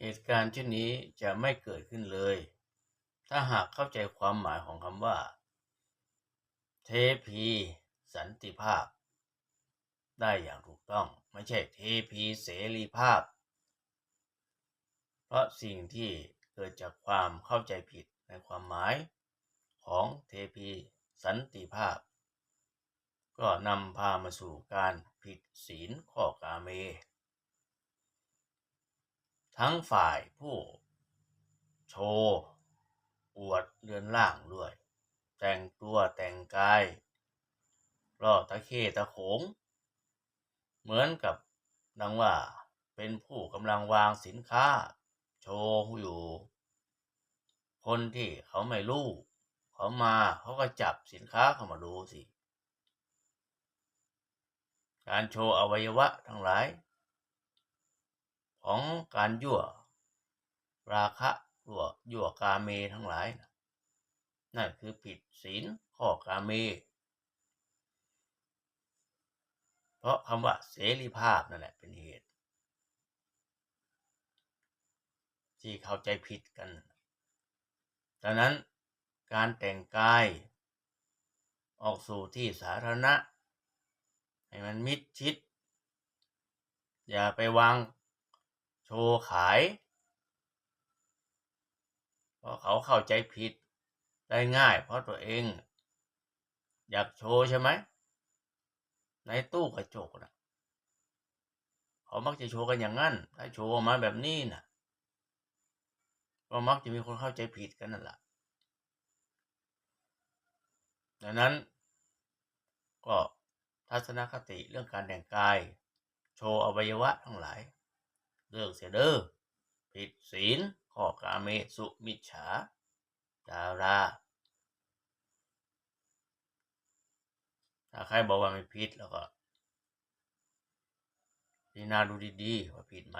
เหตุการณ์เช่นนี้จะไม่เกิดขึ้นเลย ถ้าหากเข้าใจความหมายของคำว่า เทพี สันติภาพ ได้อย่างถูกต้องไม่ใช่เทพีเสรีภาพ เพราะสิ่งที่เกิดจากความเข้าใจผิดในความหมายของเทพีสันติภาพ ก็นำพามาสู่การผิดศีลข้อกาเม ทั้งฝ่ายผู้ โชว์ อวดเรือนร่างด้วย แต่งตัวแต่งกายล่อตะเข้ตะโขง เหมือนกับดังว่าเป็นผู้กำลังวางสินค้า โชว์อยู่ คนที่เขาไม่รู้เขามาเขาก็จับสินค้าเขามาดูสิ การโชว์อวัยวะทั้งหลาย ของการยั่ว ราคะยั่วยั่วกาเมทั้งหลายนะนั่นคือผิดศีลข้อกาเม เพราะคำว่าเสรีภาพนั่นแหละเป็นเหตุ ที่เข้าใจผิดกันดังนั้นการแต่งกาย ออกสู่ที่สาธารณะ ให้มันมิดชิด อย่าไปวาง โชว์ขายเพราะเขาเข้าใจผิดได้ง่าย เพราะตัวเอง อยากโชว์ใช่ไหม ในตู้กระจกนะเขามักจะโชว์กันอย่างนั้น ถ้าโชว์ออกมาแบบนี้นะก็มักจะมีคนเข้าใจผิดกันนั่นแหละดังนั้น ก็ทัศนคติเรื่องการแต่งกาย โชว์อวัยวะทั้งหลาย เรื่องเสียเด้อผิดศีลข้อกาเมสุมิจฉาดาราถ้าใครบอกว่าไม่ผิดแล้วก็พิจารณาดูดีๆว่าผิดไหม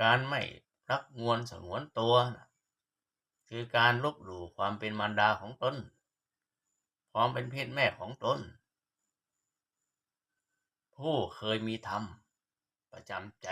การไม่รักงวนสงวนตัวนะคือการลบหลู่ความเป็นมารดาของตนความเป็นเพศแม่ของตนผู้เคยมีธรรม ประจำใจ